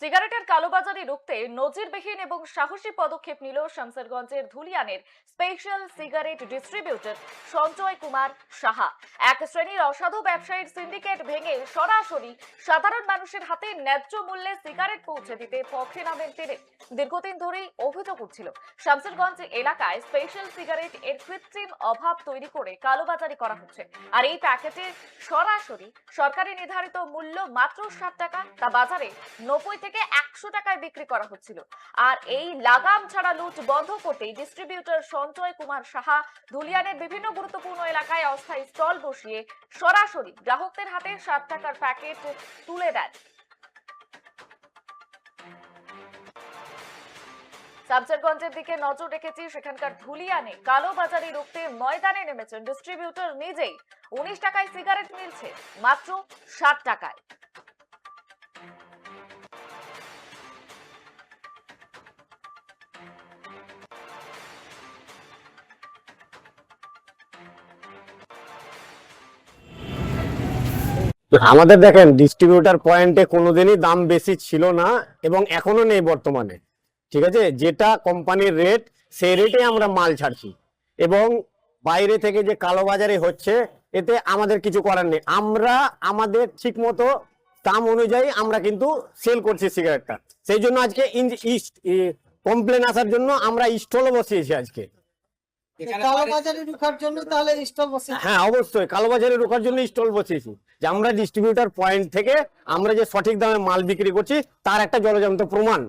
সিগারেটের কালোবাজারি রুখতে নজিরবিহীন এবং সাহসী পদক্ষেপ নিল শামসেরগঞ্জের ধুলিয়ানের special cigarette distributor Sanjay Kumar Saha. এক শ্রেণির অসাধু ব্যবসায়ীর সিন্ডিকেট ভেঙে সরাসরি সাধারণ মানুষের হাতে ন্যায্য মূল্যে সিগারেট পৌঁছে দিতে পক্ষে নামেন তিনি। দীর্ঘদিন ধরেই অভিযোগ উঠছিল, শামসেরগঞ্জ এলাকায় স্পেশাল সিগারেট এর কৃত্রিম অভাব তৈরি করে কালোবাজারি করা হচ্ছে। আর এই প্যাকেটে সরাসরি সরকারি নির্ধারিত মূল্য মাত্র ষাট টাকা, তা বাজারে নব্বই থেকে একশো টাকায় বিক্রি করা হচ্ছিল। আর এই লাগাম ছাড়া লুট বন্ধ করতেই ডিস্ট্রিবিউটর সঞ্জয় কুমার সাহা ধুলিয়ানের বিভিন্ন গুরুত্বপূর্ণ এলাকায় অস্থায়ী স্টল বসিয়ে সরাসরি গ্রাহকদের হাতে ষাট টাকার প্যাকেট তুলে দেন। সাবজারগঞ্জের দিকে নজর রেখেছি সেখানকার ধুলিয়ানে কালোবাজারি রুখতে ময়দানে নেমেছেন ডিস্ট্রিবিউটর নিজেই। উনিশ টাকায় সিগারেট মিলছে মাত্র ষাট টাকায়। আমাদের দেখেন ডিস্ট্রিবিউটার পয়েন্টে কোনোদিনই দাম বেশি ছিল না এবং এখনও নেই বর্তমানে। ঠিক আছে? যেটা কোম্পানির রেট সেই রেটে আমরা মাল ছাড়ছি। এবং বাইরে থেকে যে কালোবাজারি হচ্ছে, এতে আমাদের কিছু করার নেই। আমরা আমাদের ঠিক মতো দাম অনুযায়ী আমরা কিন্তু সেল করছি সিগারেটটা সেই জন্য আজকে ইস্ট কমপ্লেন আসার জন্য আমরা স্টলও বসিয়েছি আজকে। কালো ঢোকার জন্য তাহলে স্টল বসে হ্যাঁ অবশ্যই। কালোবাজারে জন্য স্টল বসিয়েছি। যে আমরা ডিস্ট্রিবিউটার পয়েন্ট থেকে আমরা যে সঠিক দামে মাল বিক্রি করছি তার একটা জলজান্ত প্রমাণ।